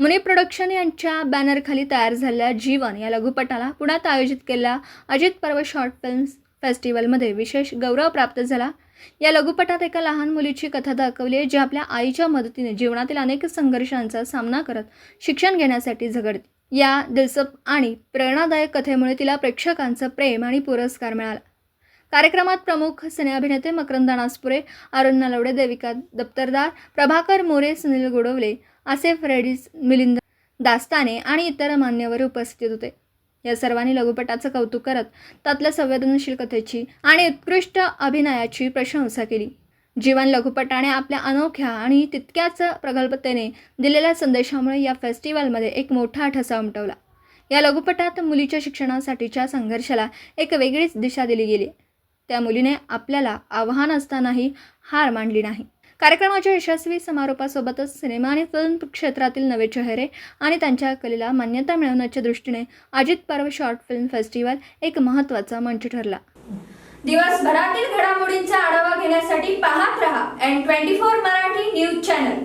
मुनी production यांच्या बॅनरखाली तयार झालेल्या जीवन या लघुपटाला पुण्यात आयोजित केलेल्या अजित पर्व शॉर्ट फिल्म्स फेस्टिवलमध्ये विशेष गौरव प्राप्त झाला. या लघुपटात एका लहान मुलीची कथा दाखवली आहे जी आपल्या आईच्या मदतीने जीवनातील अनेक संघर्षांचा सामना करत शिक्षण घेण्यासाठी झगडते. या दिलसप आणि प्रेरणादायक कथेमुळे तिला प्रेक्षकांचं प्रेम आणि पुरस्कार मिळाला. कार्यक्रमात प्रमुख सिनेअभिनेते मकरंद नासपुरे अरुण नलवडे देविका दप्तरदार प्रभाकर मोरे सुनील गोडवले आसेफ रेडीस मिलिंद दास्ताने आणि इतर मान्यवर उपस्थित होते. या सर्वांनी लघुपटाचं कौतुक करत त्यातल्या संवेदनशील कथेची आणि उत्कृष्ट अभिनयाची प्रशंसा केली. जीवन लघुपटाने आपल्या अनोख्या आणि तितक्याच प्रगल्भतेने दिलेल्या संदेशामुळे या फेस्टिवलमध्ये एक मोठा ठसा उमटवला. या लघुपटात मुलीच्या शिक्षणासाठीच्या संघर्षाला एक वेगळीच दिशा दिली गेली. त्या मुलीने आपल्याला आव्हान असतानाही हार मांडली नाही. कार्यक्रमाच्या यशस्वी समारोपासोबतच सिनेमा आणि फिल्म क्षेत्रातील नवे चेहरे आणि त्यांच्या कलेला मान्यता मिळवण्याच्या दृष्टीने अजित पर्व शॉर्ट फिल्म फेस्टिवल एक महत्त्वाचा मंच ठरला. दिवसभरातील घडामोडींचा आढावा घेण्यासाठी पाहत रहा N twenty four Marathi news channel